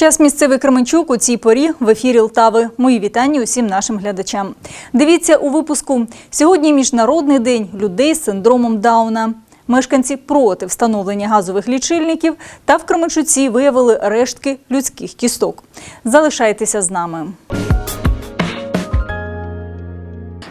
Час місцевий Кременчук у цій порі в ефірі Лтави. Мої вітання усім нашим глядачам. Дивіться у випуску. Сьогодні міжнародний день людей з синдромом Дауна. Мешканці проти встановлення газових лічильників та в Кременчуці виявили рештки людських кісток. Залишайтеся з нами.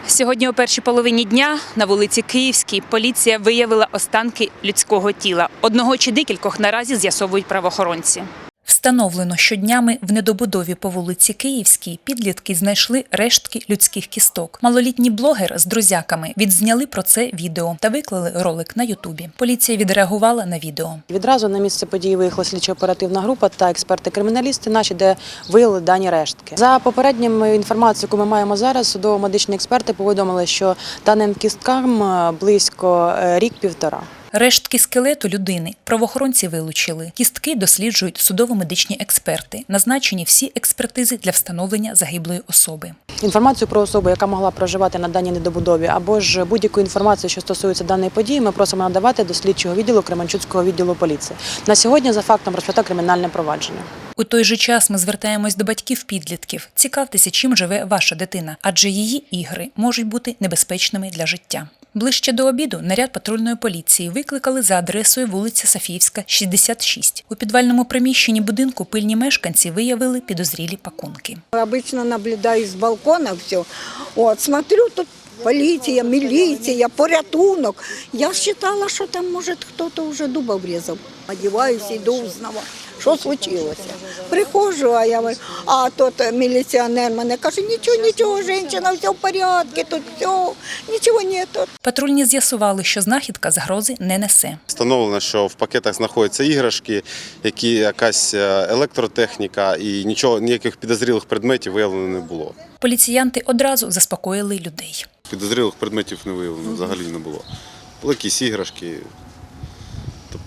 Сьогодні о першій половині дня на вулиці Київській поліція виявила останки людського тіла. Одного чи декількох наразі з'ясовують правоохоронці. Встановлено, що днями в недобудові по вулиці Київській підлітки знайшли рештки людських кісток. Малолітній блогер з друзяками відзняли про це відео та виклали ролик на Ютубі. Поліція відреагувала на відео. Відразу на місце події виїхала слідчо-оперативна група та експерти-криміналісти наші, де виявили дані рештки. За попереднім інформацією, яку ми маємо зараз, судово-медичні експерти повідомили, що даним кісткам е, близько е, рік-півтора. Рештки скелету людини правоохоронці вилучили. Кістки досліджують судово-медичні експерти. Назначені всі експертизи для встановлення загиблої особи. Інформацію про особу, яка могла проживати на даній недобудові, або ж будь-яку інформацію, що стосується даної події, ми просимо надавати до слідчого відділу Кременчуцького відділу поліції. На сьогодні за фактом розпочато кримінальне провадження. У той же час ми звертаємось до батьків підлітків. Цікавтеся, чим живе ваша дитина, адже її ігри можуть бути небезпечними для життя. Ближче до обіду наряд патрульної поліції викликали за адресою вулиця Софіївська, 66. У підвальному приміщенні будинку пильні мешканці виявили підозрілі пакунки. Обычно наблюдаю с балкона все. Вот, смотрю, тут полиция, милиция, порятунок. Я считала, что там, может, кто-то уже дуба врезал. Одеваюсь, иду узнавать, що случилося. Приходжу, а я говорю, а тот міліціонер мене каже, нічого, нічого, жінка, все в порядку, тут все, нічого нету. Патрульні з'ясували, що знахідка загрози не несе. Встановлено, що в пакетах знаходяться іграшки, які якась е, електротехніка, і нічого ніяких підозрілих предметів виявлено не було. Поліціянти одразу заспокоїли людей. Підозрілих предметів не виявлено, взагалі не було. Були якісь іграшки,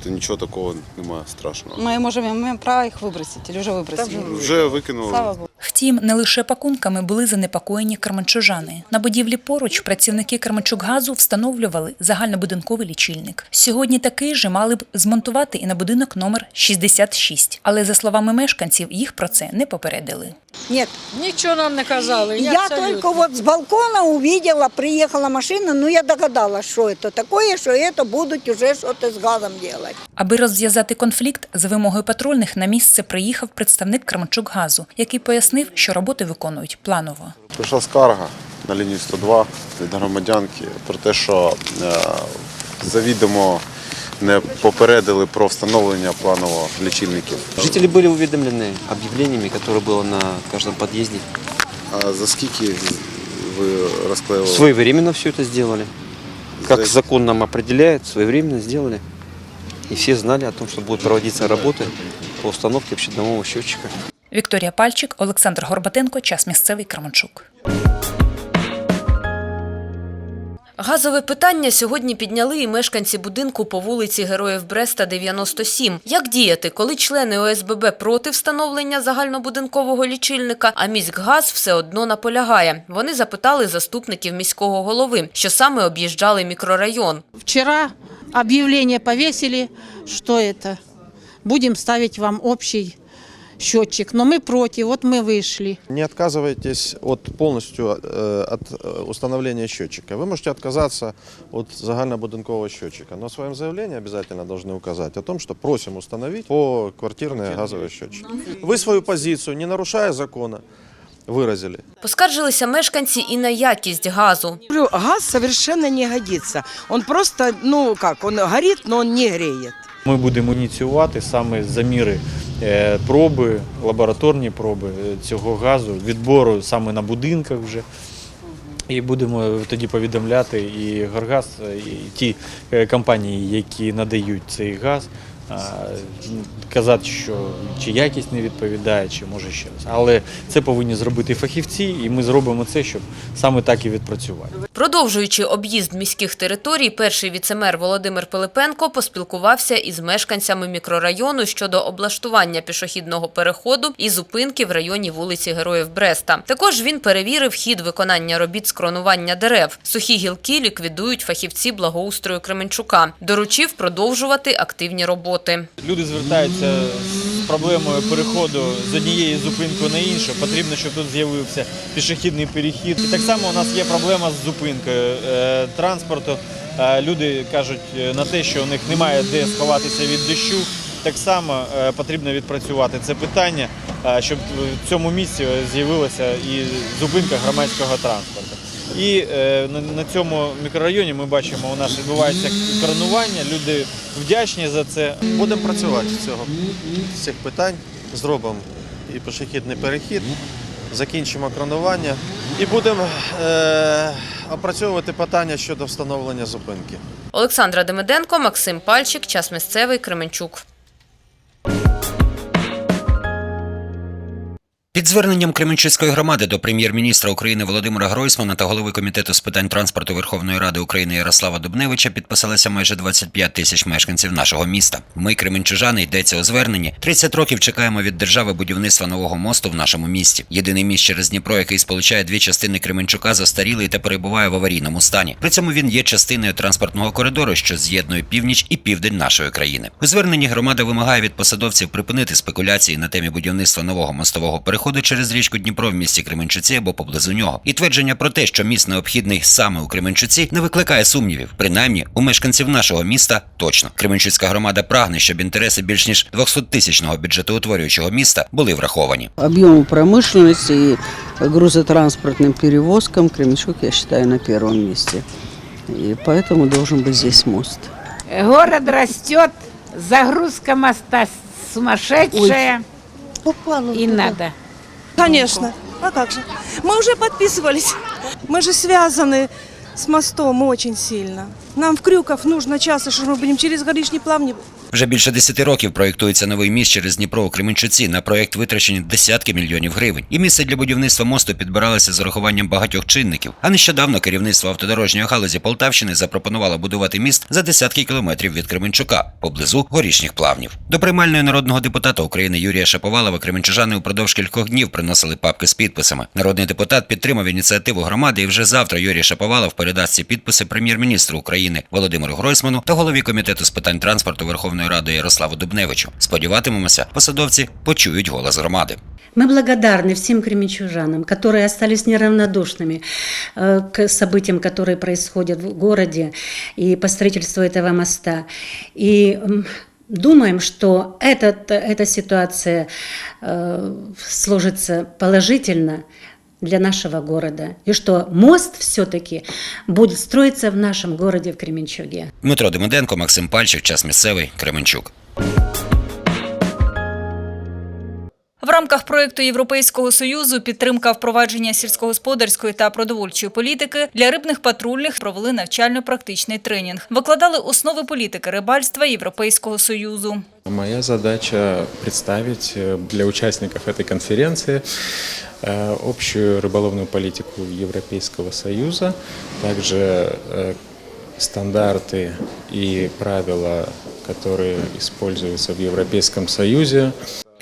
тобто нічого такого немає страшного. Мы можем имеем право их выбросить или уже выбросили? Вже викинули. Слава Богу. Втім, не лише пакунками були занепокоєні карманчужани. На будівлі поруч працівники Карманчукгазу встановлювали загальнобудинковий лічильник. Сьогодні такий же мали б змонтувати і на будинок номер 66. Але за словами мешканців, їх про це не попередили. Нет, Нічого нам не казали. я вот с балкона увидела, приехала машина, ну я догадалась, что это такое, что это будут уже что-то с газом делать. Аби розв'язати конфлікт, за вимогою патрульних на місце приїхав представник Карманчукгазу, який пояснив, що роботи виконують планово. Прийшла скарга на лінію 102 від громадянки про те, що е, завідомо не попередили про встановлення планово лічильників. Жители были уведомлены объявлениями, которые было на каждом подъезде. А за скільки ви розклеїли? Своевременно все это сделали. Как За- закон нам определяет, своевременно сделали. И все знали о том, что будут проводиться работы по установке общедомового счетчика. Вікторія Пальчик, Олександр Горбатенко, час місцевий Кременчук. Газове питання сьогодні підняли і мешканці будинку по вулиці Героїв Бреста, 97. Як діяти, коли члени ОСББ проти встановлення загальнобудинкового лічильника, а міськгаз все одно наполягає? Вони запитали заступників міського голови, що саме об'їжджали мікрорайон. Вчера объявление повесили, что это. Будем ставить вам общий счетчик. Но мы против, вот мы вышли. Не отказывайтесь от полностью э, от э, установления счетчика. Вы можете отказаться от загальнобудинкового счетчика, но в своем заявлении обязательно должны указать о том, что просим установить по квартирные газовые счетчики. Вы свою позицию, не нарушая закона, выразили. Поскаржилися мешканці і на якість газу. Говорю, газ совершенно не годится. Он просто, ну как, он горит, но он не греет. Ми будемо ініціювати саме заміри е, проби, лабораторні проби е, цього газу, відбору саме на будинках вже. І будемо тоді повідомляти і Горгаз, е, і ті е, компанії, які надають цей газ, казати, що чи якість не відповідає, чи може ще раз. Але це повинні зробити фахівці, і ми зробимо це, щоб саме так і відпрацювати. Продовжуючи об'їзд міських територій, перший віцемер Володимир Пилипенко поспілкувався із мешканцями мікрорайону щодо облаштування пішохідного переходу і зупинки в районі вулиці Героїв Бреста. Також він перевірив хід виконання робіт з кронування дерев. Сухі гілки ліквідують фахівці благоустрою Кременчука. Доручив продовжувати активні роботи. Роботи. Люди звертаються з проблемою переходу з однієї зупинки на іншу. Потрібно, щоб тут з'явився пішохідний перехід. І так само у нас є проблема з зупинкою е, транспорту. Е, Люди кажуть е, на те, що у них немає де сховатися від дощу. Так само потрібно відпрацювати це питання, щоб в цьому місці з'явилася і зупинка громадського транспорту. І е, на, цьому мікрорайоні ми бачимо, у нас відбувається коронування. Люди вдячні за це. Будемо працювати з цього з цих питань. Зробимо і пішохідний перехід, закінчимо кронування і будемо е, опрацьовувати питання щодо встановлення зупинки. Олександра Демиденко, Максим Пальчик, час місцевий, Кременчук. Під зверненням Кременчуцької громади до прем'єр-міністра України Володимира Гройсмана та голови комітету з питань транспорту Верховної Ради України Ярослава Дубневича підписалися майже 25 тисяч мешканців нашого міста. Ми, кременчужани, йдеться у зверненні. 30 років чекаємо від держави будівництва нового мосту в нашому місті. Єдиний міст через Дніпро, який сполучає дві частини Кременчука, застарілий та перебуває в аварійному стані. При цьому він є частиною транспортного коридору, що з'єднує північ і південь нашої країни. У зверненні громада вимагає від посадовців припинити спекуляції на темі будівництва нового мостового переходу через річку Дніпро в місті Кременчуці або поблизу нього. І твердження про те, що міст необхідний саме у Кременчуці, не викликає сумнівів. Принаймні, у мешканців нашого міста точно. Кременчуцька громада прагне, щоб інтереси більш ніж 200-тисячного бюджетоутворюючого міста були враховані. Объему промышленности и грузотранспортным перевозкам Кременчук, я считаю, на первом месте. И поэтому должен быть здесь мост. Город растет, загрузка моста сумасшедшая. И надо. Конечно. А как же? Мы уже подписывались. Мы же связаны с мостом очень сильно. Нам в Крюков нужно час, что мы будем через горишний плавни. вже більше 10 років проєктується новий міст через Дніпро у Кременчуці. На проєкт витрачені десятки мільйонів гривень. І місце для будівництва мосту підбиралося з урахуванням багатьох чинників. А нещодавно керівництво автодорожньої галузі Полтавщини запропонувало будувати міст за десятки кілометрів від Кременчука поблизу горішніх плавнів. До приймальної народного депутата України Юрія Шаповалова кременчужани упродовж кількох днів приносили папки з підписами. Народний депутат підтримав ініціативу громади, і вже завтра Юрій Шаповалов передасть ці підписи прем'єр-міністру України Володимиру Гройсману та голові комітету з питань транспорту Верховної Ради Ярославу Дубневичу. Сподіватимемося, посадовці почують голос громади. Мы благодарны всем кременчужанам, которые остались неравнодушными э, к событиям, которые происходят в городе и по строительству этого моста. И м, думаем, что этот, эта ситуация э, сложится положительно для нашего города, и что мост все-таки будет строиться в нашем городе, в Кременчуге. Дмитро Демиденко, Максим Пальчик, час місцевий, Кременчук. В рамках проєкту Європейського союзу підтримка впровадження сільськогосподарської та продовольчої політики для рибних патрульних провели навчально-практичний тренінг. Викладали основи політики рибальства Європейського союзу. Моя задача представить э, для участников этой конференции э, общую рыболовную политику Европейского Союза, также э, стандарты и правила, которые используются в Европейском Союзе.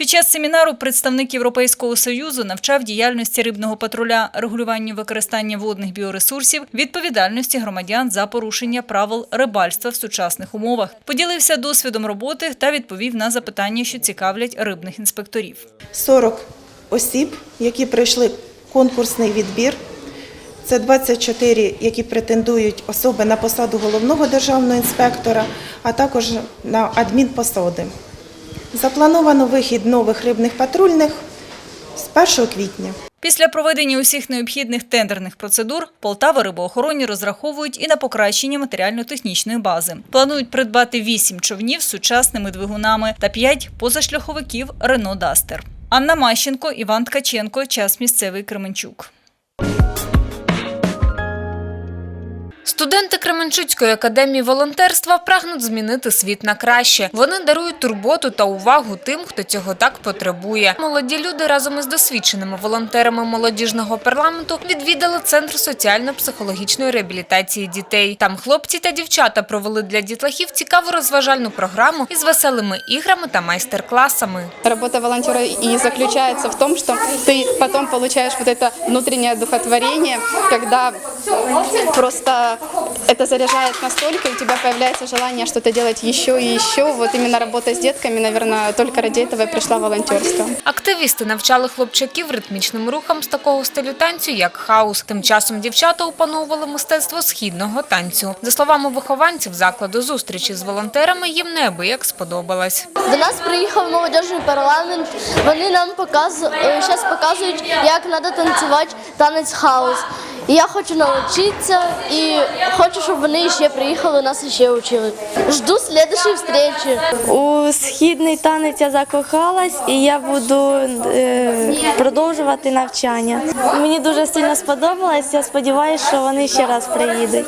Під час семінару представник Європейського союзу навчав діяльності рибного патруля, регулюванню використання водних біоресурсів, відповідальності громадян за порушення правил рибальства в сучасних умовах. Поділився досвідом роботи та відповів на запитання, що цікавлять рибних інспекторів. 40 осіб, які пройшли конкурсний відбір. Це 24, які претендують особи на посаду головного державного інспектора, а також на адмінпосади. Заплановано вихід нових рибних патрульних з 1 квітня. Після проведення усіх необхідних тендерних процедур Полтава рибоохоронні розраховують і на покращення матеріально-технічної бази. Планують придбати 8 човнів з сучасними двигунами та 5 позашляховиків Рено Дастер. Анна Мащенко, Іван Ткаченко. Час місцевий Кременчук. Студенти Кременчуцької академії волонтерства прагнуть змінити світ на краще. Вони дарують турботу та увагу тим, хто цього так потребує. Молоді люди разом із досвідченими волонтерами молодіжного парламенту відвідали центр соціально-психологічної реабілітації дітей. Там хлопці та дівчата провели для дітлахів цікаву розважальну програму із веселими іграми та майстер-класами. Работа волонтера и заключается в том, что ты потом получаешь вот это внутреннее духотворение, когда просто это заряжает настолько, и у тебя появляется желание что-то делать еще и еще. Вот именно работа с детками, наверное, только ради этого и пришла волонтерство. Активісти навчали хлопчаків ритмічним рухам з такого стилю танцю, як хаус. Тим часом дівчата опановували мистецтво східного танцю. За словами вихованців закладу, зустрічі з волонтерами їм неабияк сподобалась. До нас приїхав молодіжний парламент. Вони нам показують, зараз показують, як треба танцювати танець хаус. І я хочу навчитися і хочу, щоб вони ще приїхали, нас ще вчили. Жду слідчої зустрічі. У східний танець я закохалась і я буду е, продовжувати навчання. Мені дуже сильно сподобалось. Я сподіваюся, що вони ще раз приїдуть.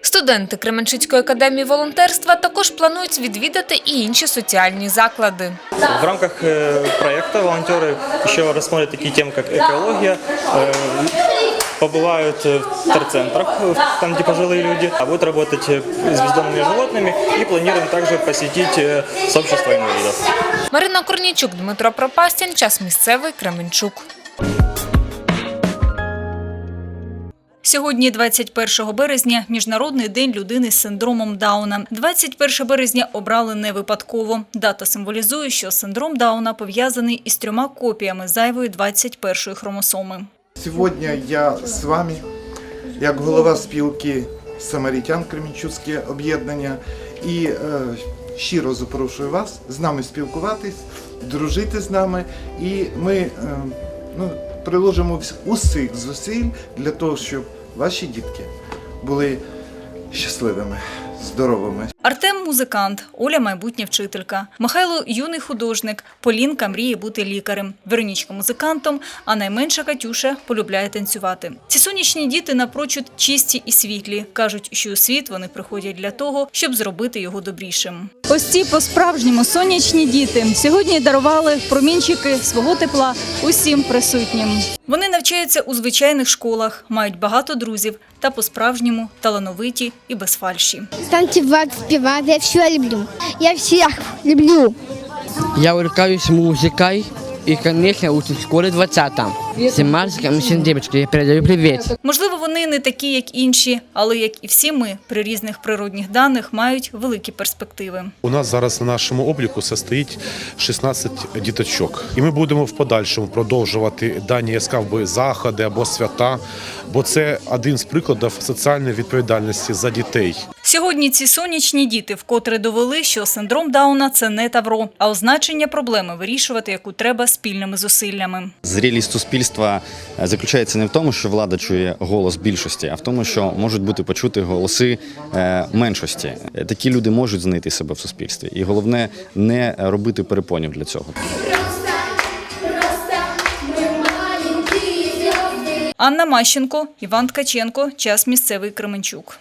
Студенти Кременчуцької академії волонтерства також планують відвідати і інші соціальні заклади. В рамках э, проекта волонтеры еще рассмотрят такие темы, как экология, э, побывают э, в терцентрах, э, там, где пожилые люди, а будут работать э, с бездомными животными и планируем также посетить э, сообщество инвалидов. Марина Корнійчук, Дмитро Пропастін, час місцевий Кременчук. Сьогодні, 21 березня, Міжнародний день людини з синдромом Дауна. 21 березня обрали не випадково. Дата символізує, що синдром Дауна пов'язаний із трьома копіями зайвої 21-ї хромосоми. Сьогодні я з вами, як голова спілки самарітян Кремінчуцьке об'єднання, і е, щиро запрошую вас з нами спілкуватись, дружити з нами. І ми е, ну, приложимо усіх зусиль для того, щоб ваші дітки були щасливими, здоровими. Артем музикант, Оля майбутня вчителька, Михайло юний художник, Полінка мріє бути лікарем, Веронічка музикантом, а найменша Катюша полюбляє танцювати. Ці сонячні діти напрочуд чисті і світлі. кажуть, що у світ вони приходять для того, щоб зробити його добрішим. Ось ці по-справжньому сонячні діти сьогодні дарували промінчики свого тепла усім присутнім. Вони навчаються у звичайних школах, мають багато друзів та по-справжньому талановиті і без фальші. Танцевать, спевать, я все люблю. Я всех люблю. Я увлекаюсь музыкой и, конечно, учусь в школе 20 Все мальчикам и всем я передаю привет. Можливо, вони не такі, як інші, але як і всі ми, при різних природних даних мають великі перспективи. У нас зараз на нашому обліку состоїть 16 діточок, і ми будемо в подальшому продовжувати дані яскраві заходи або свята, бо це один з прикладів соціальної відповідальності за дітей. Сьогодні ці сонячні діти вкотре довели, що синдром Дауна це не тавро, а означення проблеми вирішувати, яку треба спільними зусиллями. Зрілість суспільства е, заключається не в тому, що влада чує голос більшості, а в тому, що можуть бути почути голоси е, меншості. Е, Такі люди можуть знайти себе в суспільстві, і головне не робити перепонів для цього. Анна Мащенко, Іван Ткаченко, час місцевий Кременчук.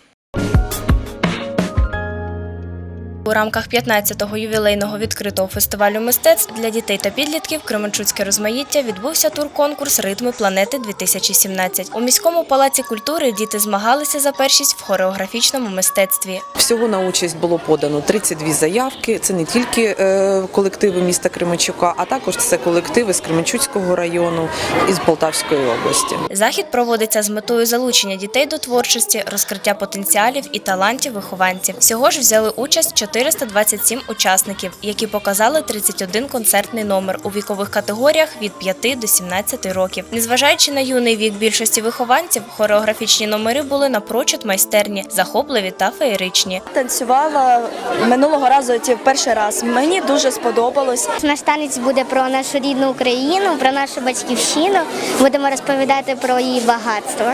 У рамках 15-го ювілейного відкритого фестивалю мистецтв для дітей та підлітків Кременчуцьке розмаїття відбувся тур-конкурс Ритми планети 2017 У міському палаці культури діти змагалися за першість в хореографічному мистецтві. Всього на участь було подано 32 заявки. Це не тільки е, колективи міста Кременчука, а також це колективи з Кременчуцького району і з Полтавської області. Захід проводиться з метою залучення дітей до творчості, розкриття потенціалів і талантів вихованців. Всього ж взяли участь 427 учасників, які показали 31 концертний номер у вікових категоріях від 5 до 17 років. Незважаючи на юний вік більшості вихованців, хореографічні номери були напрочуд майстерні, захопливі та феєричні. Танцювала минулого разу ті перший раз. Мені дуже сподобалось. Наш танець буде про нашу рідну Україну, про нашу батьківщину. Будемо розповідати про її багатство.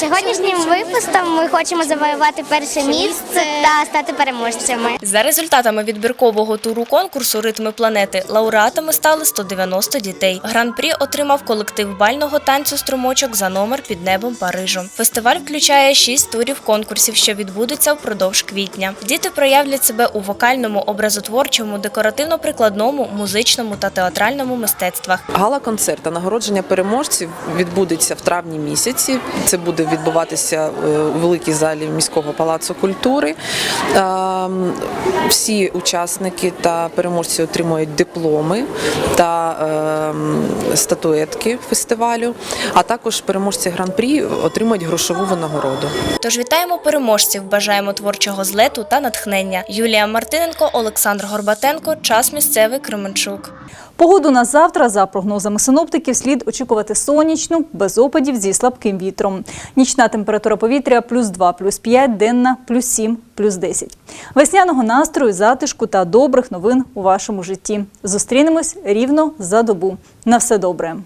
Сьогоднішнім випуском ми хочемо завоювати перше місце та стати переможцями. За результатами відбіркового туру конкурсу Ритми планети лауреатами стали 190 дітей. Гран-прі отримав колектив бального танцю струмочок за номер під небом Парижу. Фестиваль включає шість турів конкурсів, що відбудуться впродовж квітня. Діти проявлять себе у вокальному, образотворчому, декоративно-прикладному, музичному та театральному мистецтвах. Гала-концерт та нагородження переможців відбудеться в травні місяці. Це буде відбуватися е, у великій залі міського палацу культури. Всі учасники та переможці отримують дипломи та е, статуетки фестивалю, а також переможці гран-прі отримують грошову винагороду. Тож вітаємо переможців, бажаємо творчого злету та натхнення. Юлія Мартиненко, Олександр Горбатенко. Час місцевий Кременчук. Погоду на завтра, за прогнозами синоптиків, слід очікувати сонячну, без опадів зі слабким вітром. Нічна температура повітря плюс 2, плюс 5, денна плюс 7, плюс 10. Весняного настрою, затишку та добрих новин у вашому житті. Зустрінемось рівно за добу. На все добре.